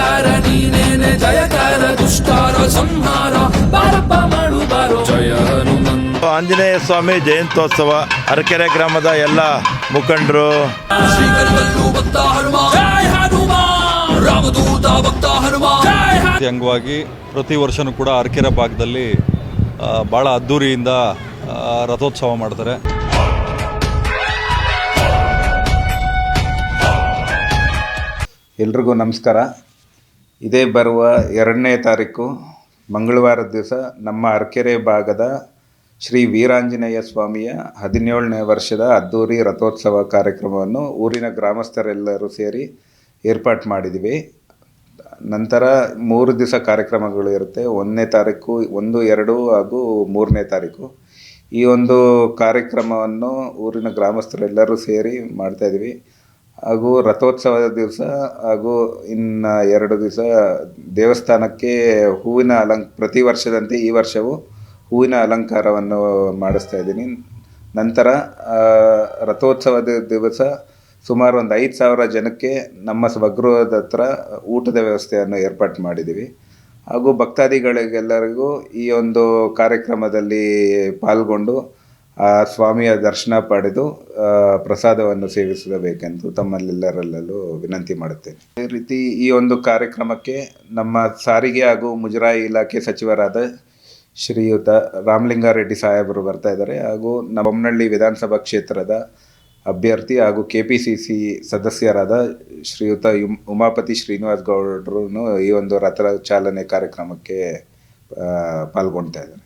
ಜಯಕಾರ ನೀನೇನೆ ಜಯಕಾರ ದುಷ್ಟಾರ ಸಂಹಾರ. ಬಾರಪ್ಪ ಮಾಡು ಬಾರೋ. ಜಯ ಹನುಮಂತ. ಆಂಜನೇಯ ಸ್ವಾಮಿ ಜಯಂತ್ಯೋತ್ಸವ ಅರಕೆರೆ ಗ್ರಾಮದ ಎಲ್ಲ ಮುಖಂಡರು. ಶ್ರೀಕರಿವಲ್ಲೂ ಭಕ್ತ ಹನುಮ. ಜಯ ಹನುಮ. ರಾಮದೂತ ಭಕ್ತ ಹನುಮ. ಜಯ ಹನುಮ ಅಂಗವಾಗಿ ಪ್ರತಿ ವರ್ಷನೂ ಕೂಡ ಅರಕೆರೆ ಭಾಗದಲ್ಲಿ ಬಹಳ ಭಾಳ ಅದ್ಧೂರಿಯಿಂದ ಆ, ರಥೋತ್ಸವ ಮಾಡ್ತಾರೆ. ಎಲ್ರಿಗೂ ನಮಸ್ಕಾರ. ಇದೇ ಬರುವ ಎರಡನೇ ತಾರೀಕು ಮಂಗಳವಾರದ ದಿವಸ ನಮ್ಮ ಅರಕೆರೆ ಭಾಗದ ಶ್ರೀ ವೀರಾಂಜನೇಯ ಸ್ವಾಮಿಯ ಹದಿನೇಳನೇ ವರ್ಷದ ಅದ್ದೂರಿ ರಥೋತ್ಸವ ಕಾರ್ಯಕ್ರಮವನ್ನು ಊರಿನ ಗ್ರಾಮಸ್ಥರೆಲ್ಲರೂ ಸೇರಿ ಏರ್ಪಾಟ್ ಮಾಡಿದ್ವಿ ನಂತರ ಮೂರು ದಿವಸ ಕಾರ್ಯಕ್ರಮಗಳು ಇರುತ್ತೆ. ಒಂದನೇ ತಾರೀಕು, ಒಂದು, ಎರಡು ಹಾಗೂ ಮೂರನೇ ತಾರೀಕು. ಈ ಒಂದು ಕಾರ್ಯಕ್ರಮವನ್ನು ಊರಿನ ಗ್ರಾಮಸ್ಥರೆಲ್ಲರೂ ಸೇರಿ ಮಾಡ್ತಾಯಿದ್ವಿ ಹಾಗೂ ರಥೋತ್ಸವದ ದಿವಸ ಹಾಗೂ ಇನ್ನು ಎರಡು ದಿವಸ ದೇವಸ್ಥಾನಕ್ಕೆ ಹೂವಿನ ಅಲಂಕ, ಪ್ರತಿ ವರ್ಷದಂತೆ ಈ ವರ್ಷವೂ ಹೂವಿನ ಅಲಂಕಾರವನ್ನು ಮಾಡಿಸ್ತಾ ಇದ್ದೀನಿ. ನಂತರ ರಥೋತ್ಸವದ ದಿವಸ ಸುಮಾರು ಒಂದು ಐದು ಸಾವಿರ ಜನಕ್ಕೆ ನಮ್ಮ ಸ್ವಗೃಹದ ಹತ್ರ ಊಟದ ವ್ಯವಸ್ಥೆಯನ್ನು ಏರ್ಪಾಟು ಮಾಡಿದ್ದೀವಿ. ಹಾಗೂ ಭಕ್ತಾದಿಗಳಿಗೆಲ್ಲರಿಗೂ ಈ ಒಂದು ಕಾರ್ಯಕ್ರಮದಲ್ಲಿ ಪಾಲ್ಗೊಂಡು ಆ ಸ್ವಾಮಿಯ ದರ್ಶನ ಪಡೆದು ಪ್ರಸಾದವನ್ನು ಸೇವಿಸಬೇಕೆಂದು ತಮ್ಮಲ್ಲೆಲ್ಲರಲ್ಲೂ ವಿನಂತಿ ಮಾಡುತ್ತೇನೆ. ಅದೇ ರೀತಿ ಈ ಒಂದು ಕಾರ್ಯಕ್ರಮಕ್ಕೆ ನಮ್ಮ ಸಾರಿಗೆ ಹಾಗೂ ಮುಜರಾಯಿ ಇಲಾಖೆ ಸಚಿವರಾದ ಶ್ರೀಯುತ ರಾಮಲಿಂಗಾರೆಡ್ಡಿ ಸಾಹೇಬರು ಬರ್ತಾ ಇದ್ದಾರೆ. ಹಾಗೂ ಬೊಮ್ಮನಹಳ್ಳಿ ವಿಧಾನಸಭಾ ಕ್ಷೇತ್ರದ ಅಭ್ಯರ್ಥಿ ಹಾಗೂ ಕೆ ಪಿ ಸಿ ಸಿ ಸದಸ್ಯರಾದ ಶ್ರೀಯುತ ಉಮ್ ಉಮಾಪತಿ ಶ್ರೀನಿವಾಸ್ ಗೌಡರು ಈ ಒಂದು ರಥ ಚಾಲನೆ ಕಾರ್ಯಕ್ರಮಕ್ಕೆ ಪಾಲ್ಗೊಳ್ತಾ ಇದ್ದಾರೆ